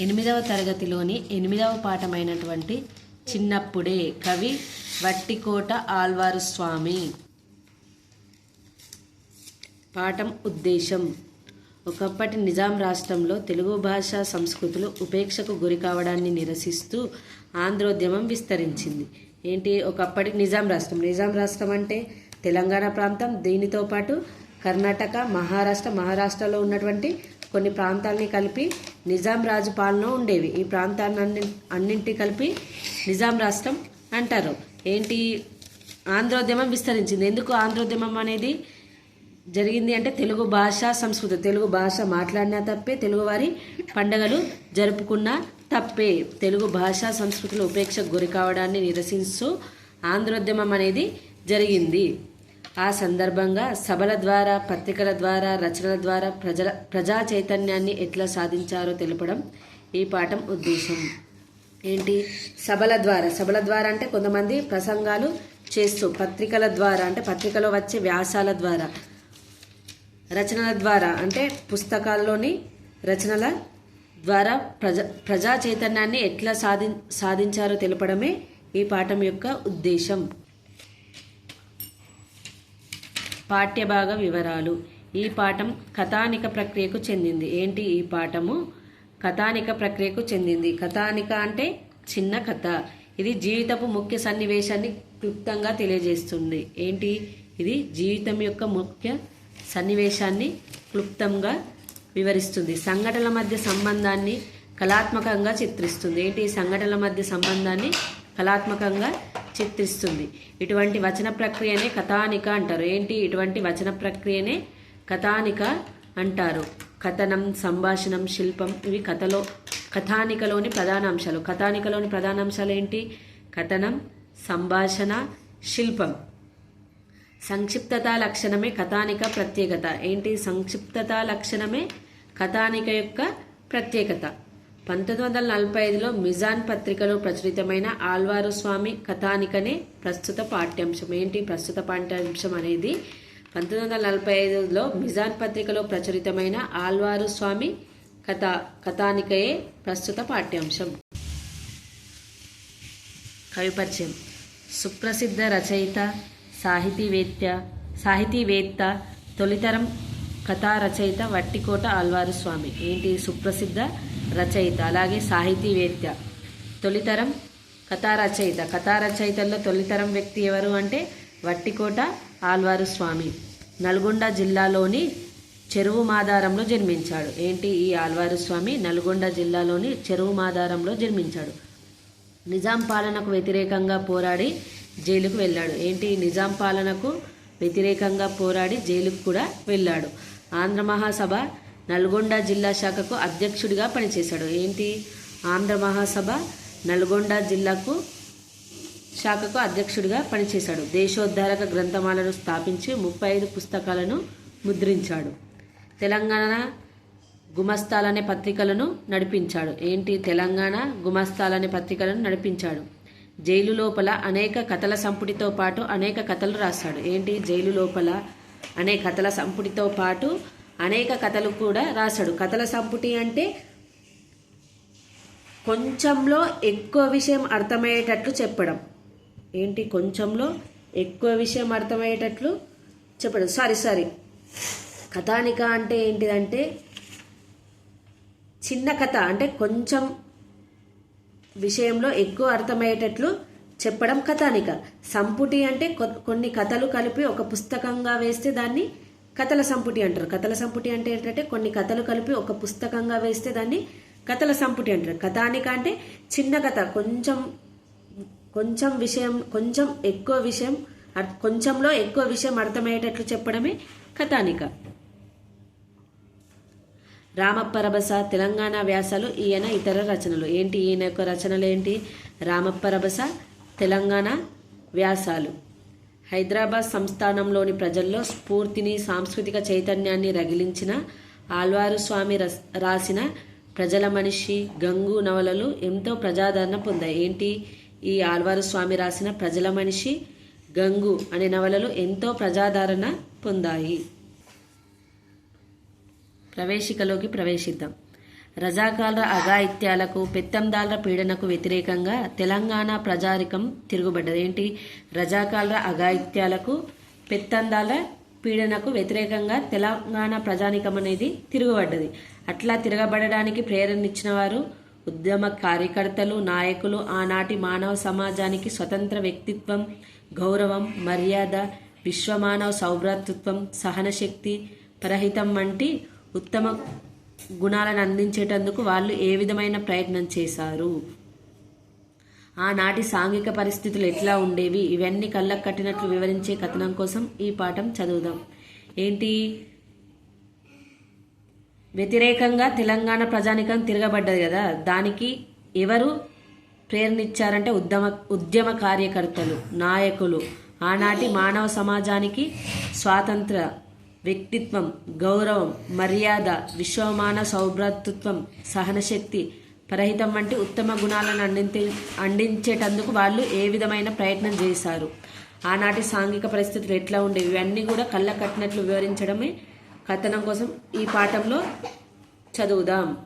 ఎనిమిదవ తరగతిలోని ఎనిమిదవ పాఠమైనటువంటి చిన్నప్పుడే కవి వట్టికోట ఆల్వారు స్వామి. పాఠం ఉద్దేశం. ఒకప్పటి నిజాం రాష్ట్రంలో తెలుగు భాష సంస్కృతులు ఉపేక్షకు గురి కావడాన్ని నిరసిస్తూ ఆంధ్రోద్యమం విస్తరించింది. ఏంటి ఒకప్పటి నిజాం రాష్ట్రం? నిజాం రాష్ట్రం అంటే తెలంగాణ ప్రాంతం దీనితో పాటు కర్ణాటక మహారాష్ట్ర మహారాష్ట్రలో ఉన్నటువంటి కొన్ని ప్రాంతాలని కలిపి నిజాం రాజు పాలన ఉండేవి. ఈ ప్రాంతాన్ని అన్నింటి కలిపి నిజాం రాష్ట్రం అంటారు. ఏంటి? ఆంధ్రోద్యమం విస్తరించింది. ఎందుకు ఆంధ్రోద్యమం అనేది జరిగింది అంటే తెలుగు భాష సంస్కృతి. తెలుగు భాష మాట్లాడినా తప్పే తెలుగువారి పండగలు జరుపుకున్న తప్పే. తెలుగు భాష సంస్కృతుల ఉపేక్షకు గురి కావడాన్ని నిరసిస్తూ ఆంధ్రోద్యమం అనేది జరిగింది. ఆ సందర్భంగా సభల ద్వారా పత్రికల ద్వారా రచనల ద్వారా ప్రజల ప్రజా చైతన్యాన్ని ఎట్లా సాధించారో తెలపడం ఈ పాఠం ఉద్దేశం. ఏంటి? సభల ద్వారా. సభల ద్వారా అంటే కొంతమంది ప్రసంగాలు చేస్తూ పత్రికల ద్వారా అంటే పత్రికలో వచ్చే వ్యాసాల ద్వారా రచనల ద్వారా అంటే పుస్తకాల్లోని రచనల ద్వారా ప్రజ ప్రజా చైతన్యాన్ని ఎట్లా సాధి సాధించారో తెలపడమే ఈ పాఠం యొక్క ఉద్దేశం. పాఠ్యభాగ వివరాలు. ఈ పాఠం కథానిక ప్రక్రియకు చెందింది. ఏంటి ఈ పాఠము? కథానిక ప్రక్రియకు చెందింది. కథానిక అంటే చిన్న కథ. ఇది జీవితపు ముఖ్య సన్నివేశాన్ని క్లుప్తంగా తెలియజేస్తుంది. ఏంటి? ఇది జీవితం యొక్క ముఖ్య సన్నివేశాన్ని క్లుప్తంగా వివరిస్తుంది. సంఘటనల మధ్య సంబంధాన్ని కళాత్మకంగా చిత్రిస్తుంది. ఏంటి ఈ సంఘటనల మధ్య సంబంధాన్ని కళాత్మకంగా చిత్రిస్తుంది. ఇటువంటి వచన ప్రక్రియనే కథానిక అంటారు. ఏంటి? ఇటువంటి వచన ప్రక్రియనే కథానిక అంటారు. కథనం సంభాషణం శిల్పం ఇవి కథలో కథానికలోని ప్రధాన అంశాలు. కథానికలోని ప్రధాన అంశాలు ఏంటి? కథనం సంభాషణ శిల్పం. సంక్షిప్తత లక్షణమే కథానిక ప్రత్యేకత. ఏంటి? సంక్షిప్తత లక్షణమే కథానిక యొక్క ప్రత్యేకత. పంతొమ్మిది వందల నలభై ఐదులో మిజాన్ పత్రికలో ప్రచురితమైన ఆల్వారు స్వామి కథానికనే ప్రస్తుత పాఠ్యాంశం. ఏంటి ప్రస్తుత పాఠ్యాంశం అనేది? పంతొమ్మిది వందల నలభై ఐదులో మిజాన్ పత్రికలో ప్రచురితమైన ఆల్వారు స్వామి కథ కథానికయే ప్రస్తుత పాఠ్యాంశం. కవిపరిచయం. సుప్రసిద్ధ రచయిత సాహితీవేత్త సాహితీవేత్త తొలితరం కథా రచయిత వట్టికోట ఆల్వారు స్వామి. ఏంటి సుప్రసిద్ధ? రచయిత అలాగే సాహితీవేత్త. తొలితరం కథా రచయిత కథా రచయితల్లో తొలితరం వ్యక్తి ఎవరు అంటే వట్టికోట ఆల్వారు స్వామి. నల్గొండ జిల్లాలోని చెరువు మాదారంలో జన్మించాడు. ఏంటి ఈ ఆల్వారు స్వామి? నల్గొండ జిల్లాలోని చెరువు మాదారంలో జన్మించాడు. నిజాం పాలనకు వ్యతిరేకంగా పోరాడి జైలుకు వెళ్ళాడు. ఏంటి? నిజాం పాలనకు వ్యతిరేకంగా పోరాడి జైలుకు కూడా వెళ్ళాడు. ఆంధ్ర మహాసభ నల్గొండ జిల్లా శాఖకు అధ్యక్షుడిగా పనిచేశాడు. ఏంటి? ఆంధ్ర మహాసభ నల్గొండ జిల్లాకు శాఖకు అధ్యక్షుడిగా పనిచేశాడు. దేశోద్ధారక గ్రంథమాలను స్థాపించి ముప్పై ఐదు పుస్తకాలను ముద్రించాడు. తెలంగాణ గుమస్తాలనే పత్రికలను నడిపించాడు. ఏంటి? తెలంగాణ గుమస్తాలనే పత్రికలను నడిపించాడు. జైలు లోపల అనేక కథల సంపుటితో పాటు అనేక కథలు రాశాడు. ఏంటి? జైలు లోపల అనే కథల సంపుటితో పాటు అనేక కథలు కూడా రాశాడు. కథల సంపుటి అంటే కొంచెంలో ఎక్కువ విషయం అర్థమయ్యేటట్లు చెప్పడం. ఏంటి కొంచెంలో ఎక్కువ విషయం అర్థమయ్యేటట్లు చెప్పడం? Sorry sorry. కథానిక అంటే ఏంటిదంటే చిన్న కథ అంటే కొంచెం విషయంలో ఎక్కువ అర్థమయ్యేటట్లు చెప్పడం కథానిక. సంపుటి అంటే కొ- కొన్ని కథలు కలిపి ఒక పుస్తకంగా వేస్తే దాన్ని కథల సంపుటి అంటారు. కథల సంపుటి అంటే ఏంటంటే కొన్ని కథలు కలిపి ఒక పుస్తకంగా వేస్తే దాన్ని కథల సంపుటి అంటారు. కథానిక అంటే చిన్న కథ కొంచెం కొంచెం విషయం కొంచెం ఎక్కువ విషయం కొంచెంలో ఎక్కువ విషయం అర్థమయ్యేటట్లు చెప్పడమే కథానిక. రామప్పరభస తెలంగాణ వ్యాసాలు ఈయన ఇతర రచనలు. ఏంటి ఈయన యొక్క రచనలు ఏంటి? రామప్పరభస తెలంగాణ వ్యాసాలు. హైదరాబాద్ సంస్థానంలోని ప్రజల్లో స్ఫూర్తిని సాంస్కృతిక చైతన్యాన్ని రగిలించిన ఆల్వారు స్వామి రస్ రాసిన ప్రజల మనిషి గంగు నవలలు ఎంతో ప్రజాదరణ పొందాయి. ఏంటి? ఈ ఆల్వారు స్వామి రాసిన ప్రజల మనిషి గంగు అనే నవలలు ఎంతో ప్రజాదరణ పొందాయి. ప్రవేశికలోకి ప్రవేశిద్దాం. రజాకాల అఘాయిత్యాలకు పెత్తందాల పీడనకు వ్యతిరేకంగా తెలంగాణ ప్రజారికం తిరుగుబడ్డది. ఏంటి? రజాకాల అఘాయిత్యాలకు పెత్తందాల పీడనకు వ్యతిరేకంగా తెలంగాణ ప్రజానికం అనేది తిరుగుబడ్డది. అట్లా తిరగబడడానికి ప్రేరణించిన వారు ఉద్యమ కార్యకర్తలు నాయకులు ఆనాటి మానవ సమాజానికి స్వతంత్ర వ్యక్తిత్వం గౌరవం మర్యాద విశ్వమానవ సౌభ్రాతృత్వం సహనశక్తి పరహితం వంటి ఉత్తమ గుణాలను అందించేటందుకు వాళ్ళు ఏ విధమైన ప్రయత్నం చేశారు? ఆనాటి సాంఘిక పరిస్థితులు ఎట్లా ఉండేవి? ఇవన్నీ కళ్ళకు కట్టినట్లు వివరించే కథనం కోసం ఈ పాఠం చదువుదాం. ఏంటి? వ్యతిరేకంగా తెలంగాణ ప్రజానికం తిరగబడ్డది కదా. దానికి ఎవరు ప్రేరణిచ్చారంటే ఉద్యమ ఉద్యమ కార్యకర్తలు నాయకులు. ఆనాటి మానవ సమాజానికి స్వాతంత్ర వ్యక్తిత్వం గౌరవం మర్యాద విశ్వమాన సౌభ్రాతృత్వం సహనశక్తి పరహితం వంటి ఉత్తమ గుణాలను అందించే అందించేటందుకు వాళ్ళు ఏ విధమైన ప్రయత్నం చేశారు? ఆనాటి సాంఘిక పరిస్థితులు ఎట్లా ఉండేవి? ఇవన్నీ కూడా కళ్ళ కట్టినట్లు వివరించడమే కథనం కోసం ఈ పాఠంలో చదువుదాం.